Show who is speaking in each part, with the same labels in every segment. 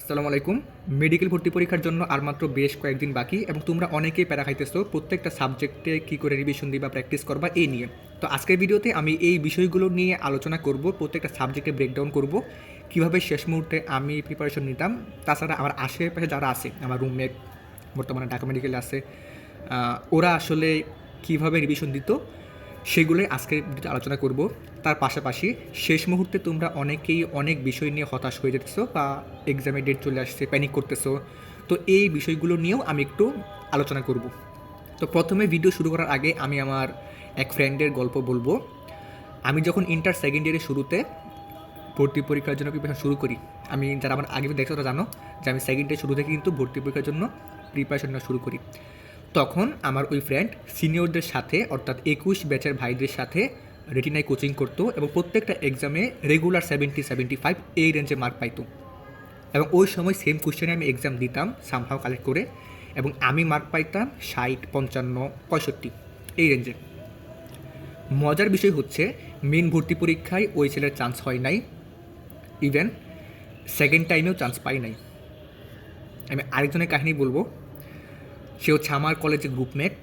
Speaker 1: আসসালামু আলাইকুম। মেডিকেল ভর্তি পরীক্ষার জন্য আর মাত্র বেশ কয়েকদিন বাকি এবং তোমরা অনেকেই প্যারা খাইতেছো, প্রত্যেকটা সাবজেক্টে কী করে রিভিশন দিবা প্র্যাকটিস করবা, এই নিয়ে। তো আজকের ভিডিওতে আমি এই বিষয়গুলো নিয়ে আলোচনা করব, প্রত্যেকটা সাবজেক্টে ব্রেকডাউন করব, কীভাবে শেষ মুহূর্তে আমি প্রিপারেশন নিতাম, তাছাড়া আমার আশেপাশে যারা আছে, আমার রুমমেট বর্তমানে ঢাকা মেডিকেলে আছে ওরা আসলে কীভাবে রিভিশন দিত সেগুলোই আজকে ভিডিওতে আলোচনা করব। তার পাশাপাশি শেষ মুহূর্তে তোমরা অনেকেই অনেক বিষয় নিয়ে হতাশ হয়ে যেতেছো বা এক্সামের ডেট চলে আসছে প্যানিক করতেছো। তো এই বিষয়গুলো নিয়েও আমি একটু আলোচনা করব। তো প্রথমে ভিডিও শুরু করার আগে আমি আমার এক ফ্রেন্ডের গল্প বলব। আমি যখন ইন্টার সেকেন্ড ইয়ারের শুরুতে ভর্তি পরীক্ষার জন্য প্রিপারেশন শুরু করি, আমি যারা আমার আগে দেখছ তারা জানো যে আমি সেকেন্ড ইয়ার শুরু থেকে কিন্তু ভর্তি পরীক্ষার জন্য প্রিপারেশন শুরু করি। তখন আমার ওই ফ্রেন্ড সিনিয়রদের সাথে, অর্থাৎ একুশ ব্যাচের ভাইদের সাথে রেটিনায় কোচিং করতো এবং প্রত্যেকটা এক্সামে রেগুলার সেভেন্টি সেভেন্টি ফাইভ এই রেঞ্জে মার্ক পাইতো। এবং ওই সময় সেম কোশ্চেনে আমি এক্সাম দিতাম সামহাও কালেক্ট করে, এবং আমি মার্ক পাইতাম ষাট, পঞ্চান্ন, পঁয়ষট্টি এই রেঞ্জে মজার বিষয় হচ্ছে মেন ভর্তি পরীক্ষায় ওই ছেলের চান্স হয় নাই। ইভেন সেকেন্ড টাইমেও চান্স পাই নাই। আমি আরেকজনের কাহিনী বলব। সে হচ্ছে আমার কলেজে গ্রুপমেট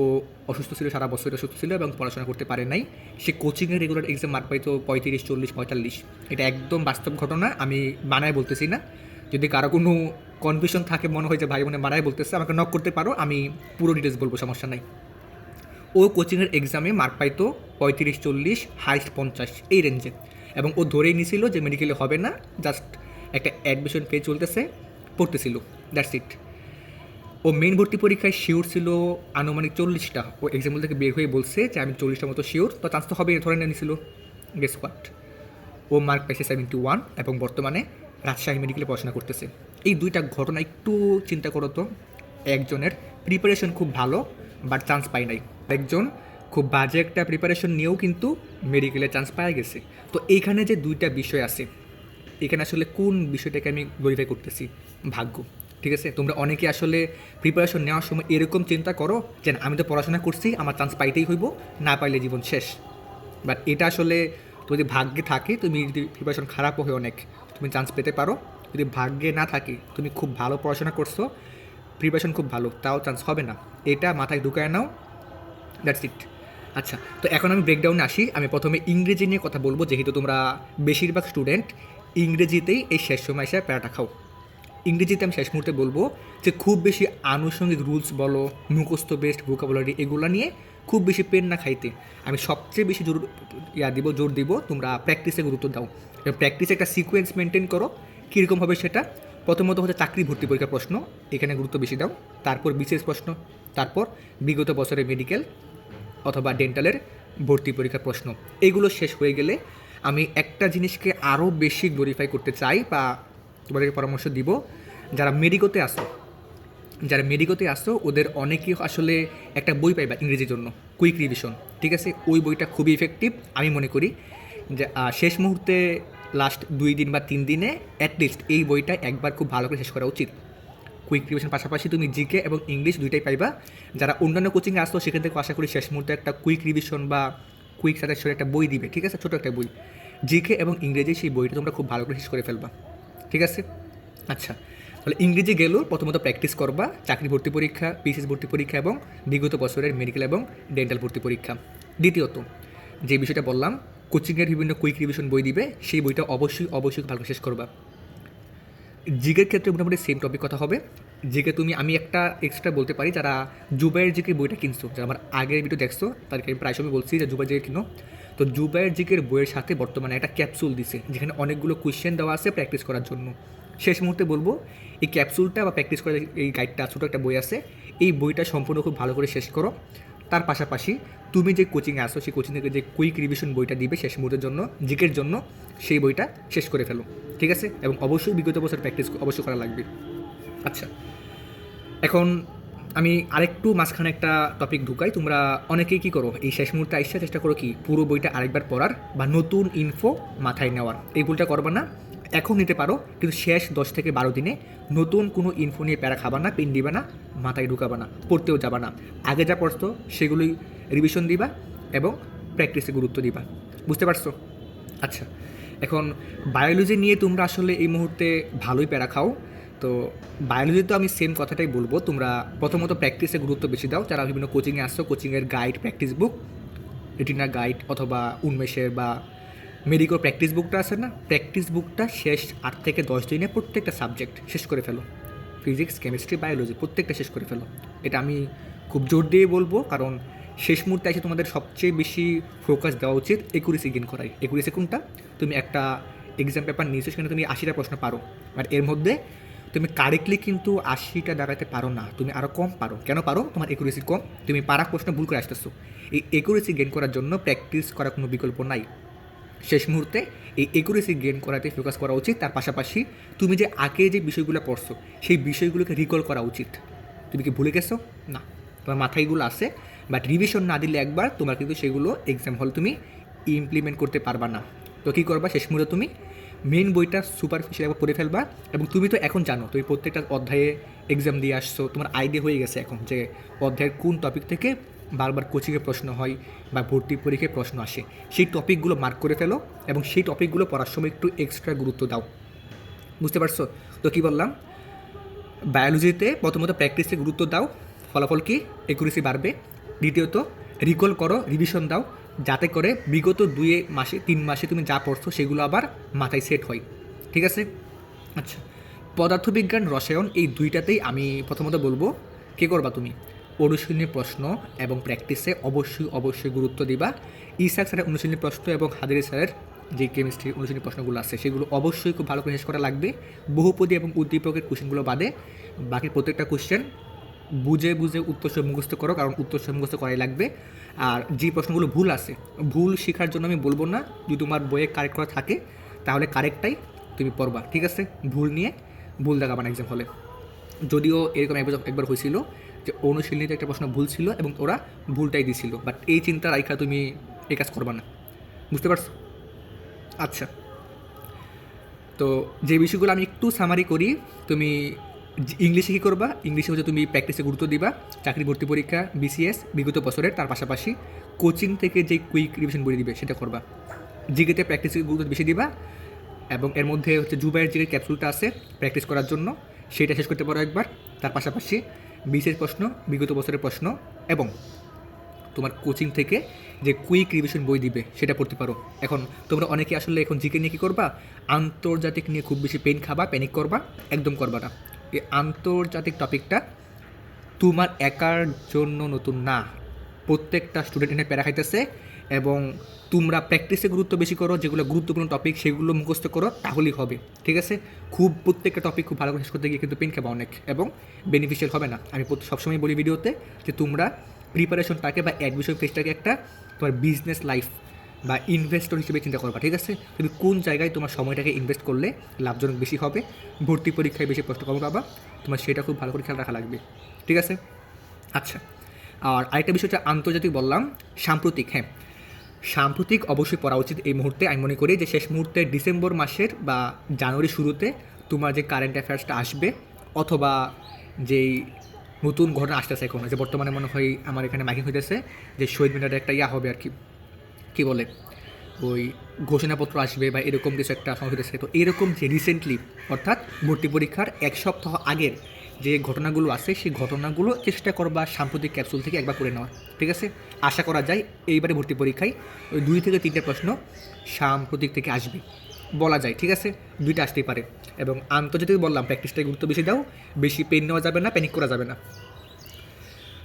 Speaker 1: ও অসুস্থ ছিল, সারা বছর অসুস্থ ছিল এবং পড়াশোনা করতে পারে নাই। সে কোচিংয়ে রেগুলার এক্সাম মার্ক পাইতো পঁয়ত্রিশ, চল্লিশ, পঁয়তাল্লিশ। এটা একদম বাস্তব ঘটনা, আমি বানায় বলতেছি না। যদি কারও কোনো কনফিউশন থাকে, মনে হয় যে ভাই বোনে বানায় বলতেছে, আমাকে নক করতে পারো, আমি পুরো ডিটেলস বলব, সমস্যা নাই। ও কোচিংয়ের এক্সামে মার্ক পাইতো পঁয়ত্রিশ, চল্লিশ হাইস্ট পঞ্চাশ, এই রেঞ্জে এবং ও ধরেই নিছিল যে মেডিকেলে হবে না জাস্ট একটা অ্যাডমিশন পেয়ে চলতেছে, পড়তেছিল দ্যাটস ইট ও মেন ভর্তি পরীক্ষায় শিওর ছিল আনুমানিক চল্লিশটা। ও এক্সাম্পল থেকে বের হয়ে বলছে যে, আমি চল্লিশটার মতো শিওর তো চান্স তো হবে ধরে নিয়েছিল গেস হোয়াট ও মার্ক পাইছে সেভেন্টি ওয়ান এবং বর্তমানে রাজশাহী মেডিকেলে পড়াশোনা করতেছে। এই দুইটা ঘটনা একটু চিন্তা করো তো। একজনের প্রিপারেশন খুব ভালো বাট চান্স পাই নাই। একজন খুব বাজে একটা প্রিপারেশন নিয়েও কিন্তু মেডিকেলে চান্স পাওয়া গেছে। তো এইখানে যে দুইটা বিষয় আছে, এখানে আসলে কোন বিষয়টাকে আমি ভেরিফাই করতেছি? ভাগ্য। ঠিক আছে? তোমরা অনেকে আসলে প্রিপারেশন নেওয়ার সময় এরকম চিন্তা করো যে, আমি তো পড়াশোনা করছি, আমার চান্স পাইতেই হইব, না পাইলে জীবন শেষ। বাট এটা আসলে যদি ভাগ্যে থাকে, তুমি যদি প্রিপারেশন খারাপ হয় অনেক, তুমি চান্স পেতে পারো। যদি ভাগ্যে না থাকে, তুমি খুব ভালো পড়াশোনা করছ প্রিপারেশন খুব ভালো, তাও চান্স হবে না। এটা মাথায় ঢুকায় নাও দ্যাটস ইট আচ্ছা তো এখন আমি ব্রেকডাউনে আসি। আমি প্রথমে ইংরেজি নিয়ে কথা বলব, যেহেতু তোমরা বেশিরভাগ স্টুডেন্ট ইংরেজিতেই এই শেষ সময় এসে প্যারাটা খাও। ইংরেজিতে আমি শেষ মুহূর্তে বলব যে খুব বেশি আনুষঙ্গিক রুলস বলো, মুখস্থ বেস্ট ভোকাবুলারি এগুলো নিয়ে খুব বেশি পেন না খাইতে। আমি সবচেয়ে বেশি জোর, ইয়া দিব, জোর দিব তোমরা প্র্যাকটিসে গুরুত্ব দাও। এবং প্র্যাকটিসে একটা সিকোয়েন্স মেনটেন করো, কীরকম হবে সেটা? প্রথমত হচ্ছে চাকরি ভর্তি পরীক্ষার প্রশ্ন, এখানে গুরুত্ব বেশি দাও। তারপর বিশেষ প্রশ্ন, তারপর বিগত বছরের মেডিকেল অথবা ডেন্টালের ভর্তি পরীক্ষার প্রশ্ন। এগুলো শেষ হয়ে গেলে আমি একটা জিনিসকে আরও বেশি গ্লোরিফাই করতে চাই বা তোমাদেরকে পরামর্শ দিব, যারা মেডিকোতে আসো যারা মেডিকোতে আসো ওদের অনেকেই আসলে একটা বই পাইবা ইংরেজির জন্য কুইক রিভিশন ঠিক আছে? ওই বইটা খুবই ইফেক্টিভ আমি মনে করি যে শেষ মুহূর্তে লাস্ট দুই দিন বা তিন দিনে অ্যাটলিস্ট এই বইটা একবার খুব ভালো করে শেষ করা উচিত। কুইক রিভিশন পাশাপাশি তুমি জিকে এবং ইংলিশ দুইটাই পাইবা। যারা অন্যান্য কোচিংয়ে আসতো সেখান থেকে আশা করি শেষ মুহূর্তে একটা কুইক রিভিশন বা কুইক সাজেশন একটা বই দিবে, ঠিক আছে? ছোটো একটা বই। জিকে এবং ইংরেজি সেই বইটা তোমরা খুব ভালো করে শেষ করে ফেলবা। ঠিক আছে? আচ্ছা। তাহলে ইংরেজি গেলেও প্রথমত প্র্যাকটিস করবা, চাকরি ভর্তি পরীক্ষা পিসিএস ভর্তি পরীক্ষা এবং বিগত বছরের মেডিকেল এবং ডেন্টাল ভর্তি পরীক্ষা। দ্বিতীয়ত, যে বিষয়টা বললাম কোচিংয়ের বিভিন্ন কুইক রিভিশন বই দিবে, সেই বইটা অবশ্যই অবশ্যই ভালো শেষ করবা। জিকের ক্ষেত্রে মোটামুটি সেম টপিক কথা হবে। জিকে তুমি, আমি একটা এক্সট্রা বলতে পারি, যারা জুবাইয়ের জিকে বইটা কিনছো, যারা আমার আগের ভিডিও দেখছ, তাদেরকে আমি প্রায় সময় বলছি যে জুবাই জিকে কিনো। তো জুবাইয়ের জিকের বইয়ের সাথে বর্তমানে একটা ক্যাপসুল দিছে, যেখানে অনেকগুলো কোয়েশ্চেন দেওয়া আছে প্র্যাকটিস করার জন্য। শেষ মুহূর্তে বলব, এই ক্যাপসুলটা বা প্র্যাকটিস করার এই গাইডটা ছোটো একটা বই আছে, এই বইটা সম্পূর্ণ খুব ভালো করে শেষ করো। তার পাশাপাশি তুমি যে কোচিংয়ে আসো সেই কোচিং থেকে যে কুইক রিভিশন বইটা দিবে শেষ মুহূর্তের জন্য, জিকের জন্য, সেই বইটা শেষ করে ফেলো, ঠিক আছে? এবং অবশ্যই বিগত বছর প্র্যাকটিস অবশ্যই করা লাগবে। আচ্ছা এখন আমি আরেকটু মাঝখানে একটা টপিক ঢুকাই। তোমরা অনেকেই কী করো, এই শেষ মুহূর্তে আইসা চেষ্টা করো কি, পুরো বইটা আরেকবার পড়ার বা নতুন ইনফো মাথায় নেওয়ার। এই ভুলটা করবা না, এখন নিতে পারো, কিন্তু শেষ দশ থেকে বারো দিনে নতুন কোনো ইনফো নিয়ে প্যারা খাবা না, পেন দিবা না, মাথায় ঢুকাবা না, পড়তেও যাবা না। আগে যা পড়তো সেগুলোই রিভিশন দিবা এবং প্র্যাকটিসে গুরুত্ব দিবা। বুঝতে পারছ? আচ্ছা এখন বায়োলজি নিয়ে তোমরা আসলে এই মুহূর্তে ভালোই প্যারা খাও। তো বায়োলজি তো আমি সেম কথাটাই বলব। তোমরা প্রথমত প্র্যাকটিসে গুরুত্ব বেশি দাও। যারা বিভিন্ন কোচিংয়ে আসছো কোচিংয়ের guide practice book Retina guide অথবা উন্মেষের বা মেডিকেল প্র্যাকটিস বুকটা আছে না? প্র্যাকটিস বুকটা শেষ আট থেকে দশ দিনে প্রত্যেকটা সাবজেক্ট শেষ করে ফেলো। ফিজিক্স কেমিস্ট্রি বায়োলজি প্রত্যেকটা শেষ করে ফেলো। এটা আমি খুব জোর দিয়ে বলব কারণ শেষ মুহূর্তে এসে তোমাদের সবচেয়ে বেশি ফোকাস দেওয়া উচিত একুরেসি গেন করাই। একুরেসি কোনটা? তুমি একটা এক্সাম পেপার নিয়েছো, সেখানে তুমি আশিটা প্রশ্ন পারো। বাট এর মধ্যে তুমি কারেক্টলি কিন্তু আশিটা দাঁড়াতে পারো না। তুমি আরও কম পারো। কেন পারো? তোমার একুরেসি কম। তুমি পারা প্রশ্ন ভুল করে আসতেছো। এই একুরেসি গেন করার জন্য প্র্যাকটিস করার কোনো বিকল্প নাই। শেষ মুহূর্তে এই একুরেসি গেন করাতে ফোকাস করা উচিত। তার পাশাপাশি তুমি যে আগে যে বিষয়গুলো পড়ছো, সেই বিষয়গুলোকে রিকল করা উচিত। তুমি কি ভুলে গেছো? না। তোমার মাথায় এগুলো আছে। বাট রিভিশন না দিলে একবার তোমার কিন্তু সেগুলো এক্সাম হল তুমি ইমপ্লিমেন্ট করতে পারবা না। তো কী করবা? শেষ মুহূর্তে তুমি মেন বইটা সুপারফিশিয়াল একবার পড়ে ফেলবা এবং তুমি তো এখন জানো, তুমি প্রত্যেকটা অধ্যায়ে এক্সাম দিয়ে আসছো, তোমার আইডিয়া হয়ে গেছে এখন যে অধ্যায়ের কোন টপিক থেকে বারবার কোচিংয়ে প্রশ্ন হয় বা ভর্তি পরীক্ষায় প্রশ্ন আসে। সেই টপিকগুলো মার্ক করে ফেলো এবং সেই টপিকগুলো পড়ার সময় একটু এক্সট্রা গুরুত্ব দাও। বুঝতে পারছ? তো কী বললাম? বায়োলজিতে প্রথমত প্র্যাকটিসে গুরুত্ব দাও, ফলাফল কি? একুরেসি বাড়বে। দ্বিতীয়ত রিকল করো রিভিশন দাও। যাতে করে বিগত দুই মাসে, তিন মাসে তুমি যা পড়ছো সেগুলো আবার মাথায় সেট হয়। ঠিক আছে? আচ্ছা। পদার্থবিজ্ঞান, রসায়ন এই দুইটাতেই আমি প্রথমত বলব, কে করবা তুমি? অনুশীলনী প্রশ্ন এবং প্র্যাকটিসে অবশ্যই অবশ্যই গুরুত্ব দিবা। ইসাক স্যারের অনুশীলনী প্রশ্ন এবং হাদিরি স্যারের যে কেমিস্ট্রি অনুশীলনী প্রশ্নগুলো আছে, সেগুলো অবশ্যই খুব ভালো করে শেষ করা লাগবে। বহুপদী এবং উদ্দীপকের কোশ্চেনগুলো বাদে বাকি প্রত্যেকটা কোশ্চেন বুঝে বুঝে উত্তর সহ মুখস্থ করো, কারণ উত্তর সহ মুখস্থ করাই লাগবে। আর যে প্রশ্নগুলো ভুল আছে, ভুল শেখার জন্য আমি বলব না, যদি তোমার বইয়ে কারেক্ট করা থাকে, তাহলে কারেক্টটাই তুমি পড়বা, ঠিক আছে? ভুল নিয়ে ভুল দেখাবা না এক্সাম হলে যদিও এরকম একবার একবার হয়েছিল যে অনুশীলনীতে একটা প্রশ্ন ভুল ছিল এবং ওরা ভুলটাই দিছিল বাট এই চিন্তা রাইখা তুমি এই কাজ করবা না। বুঝতে পারছ? আচ্ছা। তো যে বিষয়গুলো আমি একটু সামারি করি, তুমি ইংলিশে কী করবা? ইংলিশে হচ্ছে তুমি প্র্যাকটিসে গুরুত্ব দিবা, চাকরি ভর্তি পরীক্ষা বিসিএস বিগত বছরের, তার পাশাপাশি কোচিং থেকে যে কুইক রিভিশন বই দিবে, সেটা করবা। জিকেতে প্র্যাকটিসে গুরুত্ব বেশি দিবা এবং এর মধ্যে হচ্ছে জুবাইয়ের যে ক্যাপসুলটা আছে প্র্যাকটিস করার জন্য, সেটা শেষ করতে পারো একবার। তার পাশাপাশি বিশেষ প্রশ্ন, বিগত বছরের প্রশ্ন এবং তোমার কোচিং থেকে যে কুইক রিভিশন বই দিবে, সেটা পড়তে পারো। এখন তোমরা অনেকে আসলে এখন জিকে নিয়ে কী করবা? আন্তর্জাতিক নিয়ে খুব বেশি পেন খাবা প্যানিক করবা, একদম করবা না। এই আন্তর্জাতিক টপিকটা, তোমার একার জন্য নতুন না। প্রত্যেকটা স্টুডেন্ট এনে প্যারা খাইতেছে এবং তোমরা প্র্যাকটিসে গুরুত্ব বেশি করো, যেগুলো গুরুত্বপূর্ণ টপিক সেগুলো মুখস্থ করো, তাহলেই হবে, ঠিক আছে? খুব, প্রত্যেকটা টপিক খুব ভালো করে শেষ করতে গিয়ে কিন্তু পেন খাবা অনেক এবং বেনিফিশিয়াল হবে না। আমি সবসময় বলি ভিডিওতে যে তোমরা প্রিপারেশনটাকে বা অ্যাডমিশন ফেসটাকে একটা তোমার বিজনেস লাইফ বা ইনভেস্টর হিসেবে চিন্তা করবা, ঠিক আছে? তুমি কোন জায়গায় তোমার সময়টাকে ইনভেস্ট করলে লাভজনক বেশি হবে? ভর্তি পরীক্ষায় বেশি প্রশ্ন কম পাবা। তোমার সেটা খুব ভালো করে খেয়াল রাখা লাগবে, ঠিক আছে? আচ্ছা আর আরেকটা বিষয় হচ্ছে আন্তর্জাতিক বললাম, সাম্প্রতিক হ্যাঁ। সাম্প্রতিক অবশ্যই পড়া উচিত এই মুহূর্তে, আমি মনে করি যে শেষ মুহূর্তে ডিসেম্বর মাসের বা জানুয়ারি শুরুতে তোমার যে কারেন্ট অ্যাফেয়ার্সটা আসবে, অথবা যেই নতুন ঘটনা আসতেছে এখন, যে বর্তমানে মনে হয় আমার এখানে মাইকিং হইতেছে, যে শহীদ মিনারে একটা ইয়া হবে আর কি। কী বলে, ওই ঘোষণাপত্র আসবে বা এরকম কিছু একটা সময় হইতেছে তো এরকম যে রিসেন্টলি অর্থাৎ ভর্তি পরীক্ষার এক সপ্তাহ আগের যে ঘটনাগুলো আছে, সেই ঘটনাগুলো চেষ্টা করবা সাম্প্রতিক ক্যাপসুল থেকে একবার করে নেওয়া। ঠিক আছে? আশা করা যায় এইবারে ভর্তি পরীক্ষায় ওই দুই থেকে তিনটে প্রশ্ন সাম্প্রতিক থেকে আসবে। বলা যায়, ঠিক আছে? দুইটা আসতেই পারে। এবং আন্তর্জাতিক বললাম প্র্যাকটিসটাই গুরুত্ব বেশি দাও, বেশি পেন নেওয়া যাবে না প্যানিক করা যাবে না।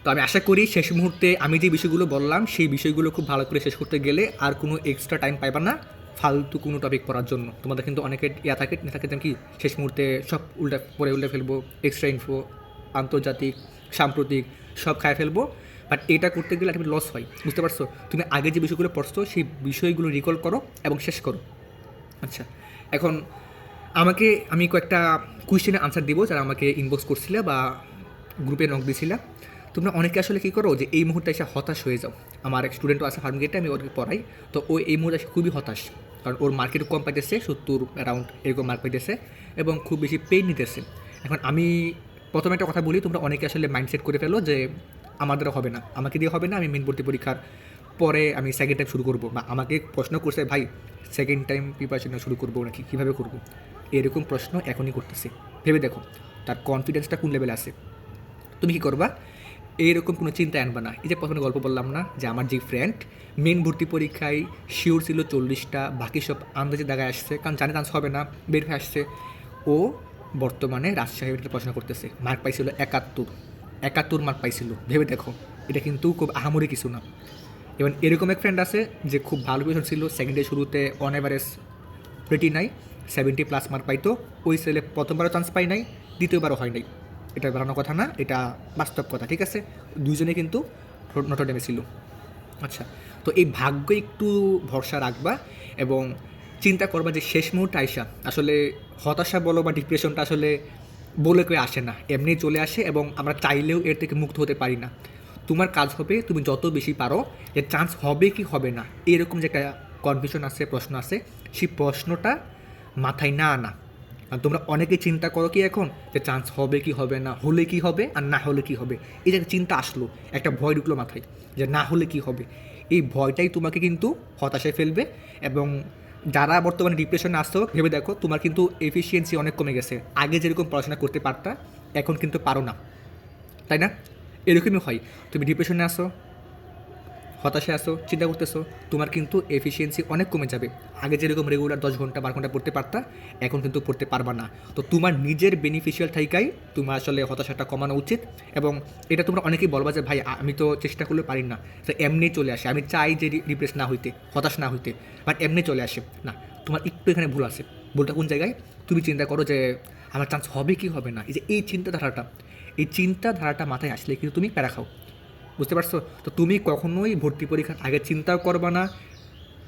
Speaker 1: তো আমি আশা করি শেষ মুহূর্তে আমি যে বিষয়গুলো বললাম, সেই বিষয়গুলো খুব ভালো করে শেষ করতে গেলে আর কোনো এক্সট্রা টাইম পাইবা না ফালতু কোনো টপিক পড়ার জন্য। তোমাদের কিন্তু অনেকে ইয়া থাকে, না থাকে কি শেষ মুহূর্তে সব উল্টা, পরে উল্টে ফেলব এক্সট্রা ইনফো আন্তর্জাতিক, সাম্প্রতিক সব খায় ফেলব। বাট এটা করতে গেলে একটা লস হয়, বুঝতে পারছ? তুমি আগে যে বিষয়গুলো পড়ছো, সেই বিষয়গুলো রিকল করো এবং শেষ করো। আচ্ছা এখন আমাকে, আমি কয়েকটা কোয়েশ্চেনের আনসার দিব যারা আমাকে ইনবক্স করছিলে বা গ্রুপে নক দিছিলা। তোমরা অনেকে আসলে কী করো যে এই মুহূর্তে এসে হতাশ হয়ে যাও। আমার এক স্টুডেন্টও আছে ফার্ম ফার্মগেটে আমি ওকে পড়াই। তো ও এই মুহূর্তে এসে খুবই হতাশ। কারণ ওর মার্কেট কম পাইতেছে, সত্তর অ্যারাউন্ড এরকম মার্ক পাইতেছে এবং খুব বেশি পেইন নিতেছে। এখন আমি প্রথমে একটা কথা বলি, তোমরা অনেকে আসলে মাইন্ডসেট করে ফেলো যে আমাদের হবে না। আমাকে দিয়ে হবে না, আমি মেন ভর্তি পরীক্ষার পরে আমি সেকেন্ড টাইম শুরু করব বা আমাকে প্রশ্ন করছে, ভাই সেকেন্ড টাইম প্রিপারেশন শুরু করব নাকি? কীভাবে করব? এরকম প্রশ্ন এখনই করতেছে। ভেবে দেখো, তার কনফিডেন্সটা কোন লেভেলে আছে? তুমি কী করবা? এইরকম কোনো চিন্তা আনবা না। এই যে প্রথমে গল্প বললাম না, যে আমার যে ফ্রেন্ড মেন ভর্তি পরীক্ষায় শিওর ছিল চল্লিশটা, বাকি সব আন্দাজে দাগায় আসছে, কারণ জানে চান্স হবে না, বের হয়ে আসছে। ও বর্তমানে রাজশাহী পড়াশোনা করতেছে। মার্ক পাইছিল একাত্তর। একাত্তর মার্ক পাইছিল, ভেবে দেখো। এটা কিন্তু খুব আহামরি কিছু না। এবং এরকম এক ফ্রেন্ড আছে, যে খুব ভালো পজিশন ছিল সেকেন্ড ডে শুরুতে অন অ্যাভারেজ প্রেটি নাই সেভেন্টি প্লাস মার্ক পাইতো। ওই ছেলে প্রথমবারও চান্স পাই নাই, দ্বিতীয়বারও হয় নাই। এটা বাড়ানোর কথা না, এটা বাস্তব কথা, ঠিক আছে? দুইজনে কিন্তু নটরডেমে ছিল। আচ্ছা তো এই ভাগ্য একটু ভরসা রাখবা এবং চিন্তা করবা যে শেষ মুহূর্তে আইসা আসলে হতাশা বলো বা ডিপ্রেশনটা আসলে বলে কেউ আসে না, এমনি চলে আসে এবং আমরা চাইলেও এর থেকে মুক্ত হতে পারি না। তোমার কাজ হবে, তুমি যত বেশি পারো যে চান্স হবে কি হবে না, এরকম যে একটা কনফিউশন আছে, প্রশ্ন আছে, সেই প্রশ্নটা মাথায় না আনা। আর তোমরা অনেকে চিন্তা করো কি এখন যে চান্স হবে কি হবে, না হলে কি হবে আর না হলে কি হবে। এই যে চিন্তা আসলো, একটা ভয় ঢুকলো মাথায় যে না হলে কি হবে। এই ভয়টাই তোমাকে কিন্তু হতাশায় ফেলবে এবং যারা বর্তমানে ডিপ্রেশনে আসছো, ভেবে দেখো তোমার কিন্তু এফিসিয়েন্সি অনেক কমে গেছে। আগে যেরকম পড়াশোনা করতে পারতা, এখন কিন্তু পারো না। তাই না? এরকমই হয়। তুমি ডিপ্রেশনে আসো হতাশে আসো চিন্তা করতেছো, তোমার কিন্তু এফিসিয়েন্সি অনেক কমে যাবে। আগে যেরকম রেগুলার দশ ঘণ্টা, বারো ঘণ্টা পড়তে পারতা, এখন কিন্তু পড়তে পারবা না। তো তোমার নিজের বেনিফিশিয়াল থাইকাই তোমার আসলে হতাশাটা কমানো উচিত এবং এটা তোমরা অনেকেই বলবা যে, ভাই, আমি তো চেষ্টা করলে পারি না। তো এমনি চলে আসে। আমি চাই যে ডিপ্রেস না হইতে, হতাশ না হইতে বাট এমনি চলে আসে। না, তোমার একটু এখানে ভুল আছে। ভুলটা কোন জায়গায়? তুমি চিন্তা করো যে, আমার চান্স হবে কি হবে না? এই যে এই চিন্তাধারাটা এই চিন্তাধারাটা মাথায় আসলে কিন্তু তুমি প্যারা খাও। বুঝতে পারছ? তো তুমি কখনোই ভর্তি পরীক্ষার আগে চিন্তাও করবা না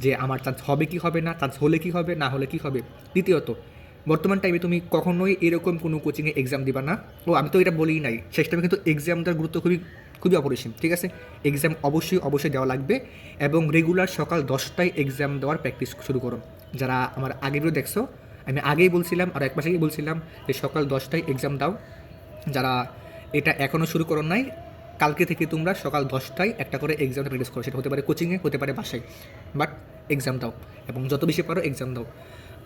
Speaker 1: যে আমার চান্স হবে কি হবে না চান্স হলে কি হবে, না হলে কি হবে। দ্বিতীয়ত, বর্তমান টাইমে তুমি কখনোই এরকম কোনো কোচিংয়ে এক্সাম দিবা না। ও, আমি তো এটা বলি নাই। শেষ টাইমে কিন্তু এক্সাম দেওয়ার গুরুত্ব খুবই খুবই অপরিসীম, ঠিক আছে? এক্সাম অবশ্যই অবশ্যই দেওয়া লাগবে এবং রেগুলার সকাল দশটায় এক্সাম দেওয়ার প্র্যাকটিস শুরু করো। যারা আমার আগের দেখছ, আমি আগেই বলছিলাম, আর এক মাস আগেই বলছিলাম যে সকাল দশটায় এক্সাম দাও। যারা এটা এখনও শুরু করো নাই কালকে থেকে তোমরা সকাল দশটায় একটা করে এক্সামটা প্র্যাকটিস করো। সেটা হতে পারে কোচিংয়ে হতে পারে বাসায়। বাট এক্সাম দাও। এবং যত বেশি পারো এক্সাম দাও।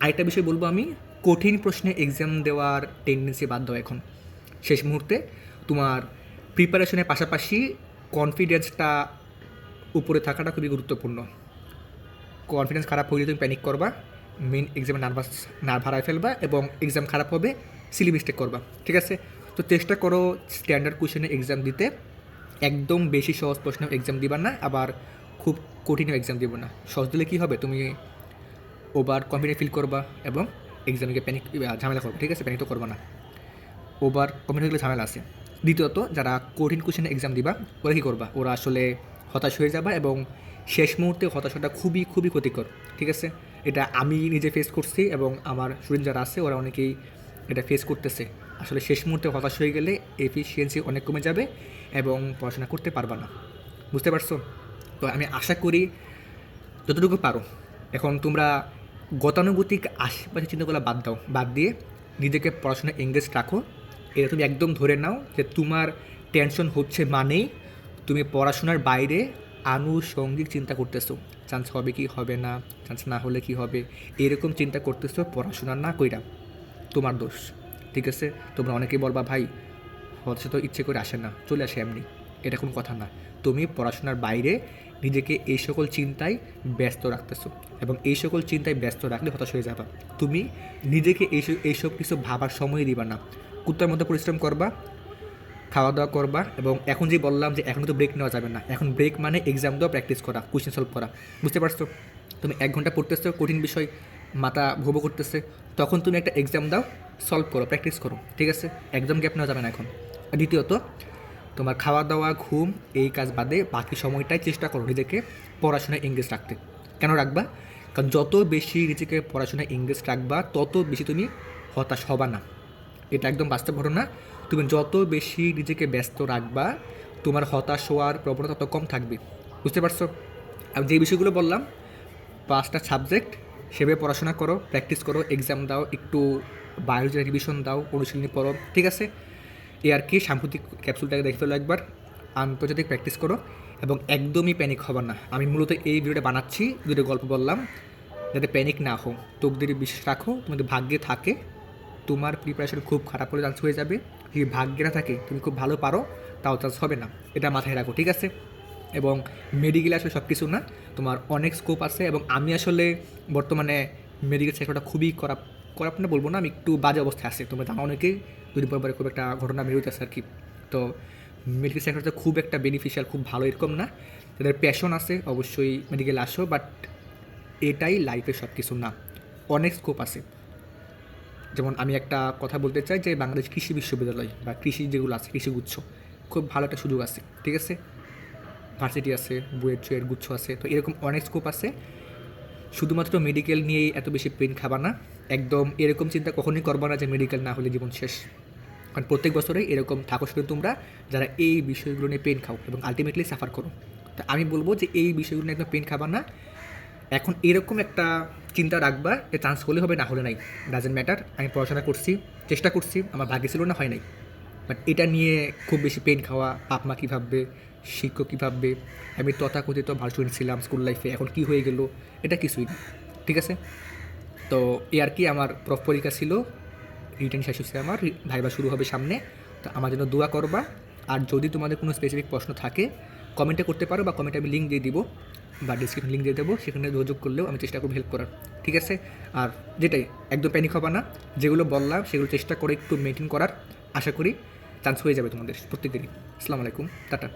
Speaker 1: আরেকটা বিষয় বলব আমি, কঠিন প্রশ্নে এক্সাম দেওয়ার টেন্ডেন্সি বাদ দাও এখন। শেষ মুহূর্তে তোমার প্রিপারেশনের পাশাপাশি কনফিডেন্সটা উপরে থাকাটা খুবই গুরুত্বপূর্ণ। কনফিডেন্স খারাপ হলে তুমি প্যানিক করবা মেন এক্সামে নার্ভাস নার্ভ হারায় ফেলবা এবং এক্সাম খারাপ হবে সিলি মিস্টেক করবা। ঠিক আছে? তো চেষ্টা করো স্ট্যান্ডার্ড কোশ্চেনে এক্সাম দিতে। একদম বেশি সহজ প্রশ্ন এক্সাম দিবা না, আবার খুব কঠিনও এক্সাম দিব না। সহজ দিলে কী হবে? তুমি ওভার কনফিডেন্ট ফিল করবা এবং এক্সামকে প্যানিক ঝামেলা করবে, ঠিক আছে? প্যানিক তো করবা না। ওভার কনফিডেন্ট ঝামেলা আছে। দ্বিতীয়ত, যারা কঠিন কোশ্চেনে এক্সাম দিবা, ওরা কী করবা? ওরা আসলে হতাশ হয়ে যাবা এবং শেষ মুহূর্তে হতাশাটা খুবই খুবই ক্ষতিকর, ঠিক আছে? এটা আমি নিজে ফেস করছি এবং আমার স্টুডেন্ট যারা আছে, ওরা অনেকেই এটা ফেস করতেছে। আসলে শেষ মুহূর্তে হতাশ হয়ে গেলে এফিসিয়েন্সি অনেক কমে যাবে এবং পড়াশোনা করতে পারবা না। বুঝতে পারছ? তো আমি আশা করি যতটুকু পারো। এখন তোমরা গতানুগতিক আশেপাশে চিন্তাগুলো বাদ দাও। বাদ দিয়ে নিজেকে পড়াশোনা এঙ্গেজ রাখো। এটা তুমি একদম ধরে নাও যে তোমার টেনশন হচ্ছে মানেই তুমি পড়াশোনার বাইরে আনুষঙ্গিক চিন্তা করতেছো। চান্স হবে কি হবে না চান্স না হলে কি হবে? এরকম চিন্তা করতেছো পড়াশোনা না কইরা। তোমার দোষ। ঠিক আছে? তোমরা অনেকেই বলবা, ভাই, হচ্ছে তো ইচ্ছে করে আসে না, চলে আসে এমনি। এটা কোনো কথা না। তুমি পড়াশোনার বাইরে নিজেকে এই সকল চিন্তায় ব্যস্ত রাখতেছো এবং এই সকল চিন্তায় ব্যস্ত রাখলে হতাশ হয়ে যাবা। তুমি নিজেকে এইসব এইসব কিছু ভাবার সময় দিবা না। কুত্তার মধ্যে পরিশ্রম করবা খাওয়া দাওয়া করবা এবং এখন যে বললাম যে এখন তো ব্রেক নেওয়া যাবে না, এখন ব্রেক মানে এক্সাম দেওয়া প্র্যাকটিস করা কোশ্চেন সলভ করা। বুঝতে পারছ? তুমি এক ঘণ্টা পড়তেছো, কঠিন বিষয় মাথা ভোবো করতেছে তখন তুমি একটা এক্সাম দাও সলভ করো প্র্যাকটিস করো, ঠিক আছে? একদম গ্যাপ নেওয়া যাবে না এখন। দ্বিতীয়ত, তোমার খাওয়া দাওয়া ঘুম, এই কাজ বাদে বাকি সময়টাই চেষ্টা করো নিজেকে পড়াশোনায় এঙ্গেজ রাখতে। কেন রাখবা? কারণ যত বেশি নিজেকে পড়াশোনায় এঙ্গেজ রাখবা, তত বেশি তুমি হতাশ হবা না। এটা একদম বাস্তব ঘটনা। তুমি যত বেশি নিজেকে ব্যস্ত রাখবা, তোমার হতাশ হওয়ার প্রবণতা তত কম থাকবে। বুঝতে পারছ? আমি যে বিষয়গুলো বললাম, পাঁচটা সাবজেক্ট সেভাবে পড়াশোনা করো প্র্যাকটিস করো এক্সাম দাও, একটু বায়োলজি রিভিশন দাও, অনুশীলনী পড়ো, ঠিক আছে? এ আর কি, সাম্প্রতিক ক্যাপসুলটাকে দেখে ফেলো একবার, আন্তর্জাতিক প্র্যাকটিস করো এবং একদমই প্যানিক হবার না। আমি মূলত এই ভিডিওটা বানাচ্ছি, দুটো গল্প বললাম, যাতে প্যানিক না হো তোকদের বিশ্বাস রাখো, তোমাদের ভাগ্যে থাকে, তোমার প্রিপারেশন খুব খারাপ হলে চান্স হয়ে যাবে। যদি ভাগ্যে না থাকে, তুমি খুব ভালো পারো, তাও চান্স হবে না। এটা মাথায় রাখো, ঠিক আছে? এবং মেডিকেলে আসলে সব কিছু না। তোমার অনেক স্কোপ আছে এবং আমি আসলে বর্তমানে মেডিকেল সেক্টরটা খুবই করাপ করাপ না বলব না, আমি একটু বাজে অবস্থায় আছে। তোমরা জানো অনেকেই দুদিন পর পরে খুব একটা ঘটনা বেরোতেছে আর কি। তো মেডিকেল সেক্টরটা খুব একটা বেনিফিশিয়াল খুব ভালো এরকম না। যাদের প্যাশন আছে, অবশ্যই মেডিকেল আসো বাট এটাই লাইফে সব কিছু না। অনেক স্কোপ আছে। যেমন আমি একটা কথা বলতে চাই যে বাংলাদেশ কৃষি বিশ্ববিদ্যালয় বা কৃষি যেগুলো আছে, কৃষি গুচ্ছ, খুব ভালো একটা সুযোগ আছে, ঠিক আছে? ভার্সিটি আছে, বুয়েট চুয়ের গুচ্ছ আছে, তো এরকম অনেক স্কোপ আছে। শুধুমাত্র মেডিকেল নিয়েই এত বেশি পেন খাবা না। একদম এরকম চিন্তা কখনোই করবা না যে মেডিকেল না হলে জীবন শেষ। কারণ প্রত্যেক বছরেই এরকম থাকো শুধু তোমরা যারা এই বিষয়গুলো নিয়ে পেন খাও এবং আলটিমেটলি সাফার করো। তো আমি বলব যে এই বিষয়গুলো নিয়ে একদম পেন খাবা না। এখন এরকম একটা চিন্তা রাখবা যে চান্স হলে হবে, না হলে নাই। ডাজেন্ট ম্যাটার আমি পড়াশোনা করছি, চেষ্টা করছি, আমার ভাগ্যে ছিল না, হয় নাই। বাট এটা নিয়ে খুব বেশি পেন খাওয়া, বাপ মা কী ভাববে? শিক্ষক কী ভাববে? আমি তথাকথিত স্টুডেন্ট ছিলাম স্কুল লাইফে এখন কি হয়ে গেল? এটা কিছুই না, ঠিক আছে? তো এ আর কি আমার প্রফ পরীক্ষা ছিল রিটার্ন শেষ হচ্ছে আমার, ভাইবা শুরু হবে সামনে, তো আমার জন্য দোয়া করবা। আর যদি তোমাদের কোনো স্পেসিফিক প্রশ্ন থাকে কমেন্টে করতে পারো বা কমেন্টে আমি লিঙ্ক দিয়ে দিব, বা ডিসক্রিপশন লিঙ্ক দিয়ে দেবো, সেখানে যোগাযোগ করলেও আমি চেষ্টা করব হেল্প করার, ঠিক আছে? আর যেটাই, একদম প্যানিক হবা না, যেগুলো বললাম সেগুলো চেষ্টা করে একটু মেনটেন করার, আশা করি চান্স হয়ে যাবে তোমাদের প্রত্যেকেরই। আসসালামু আলাইকুম, টাটা।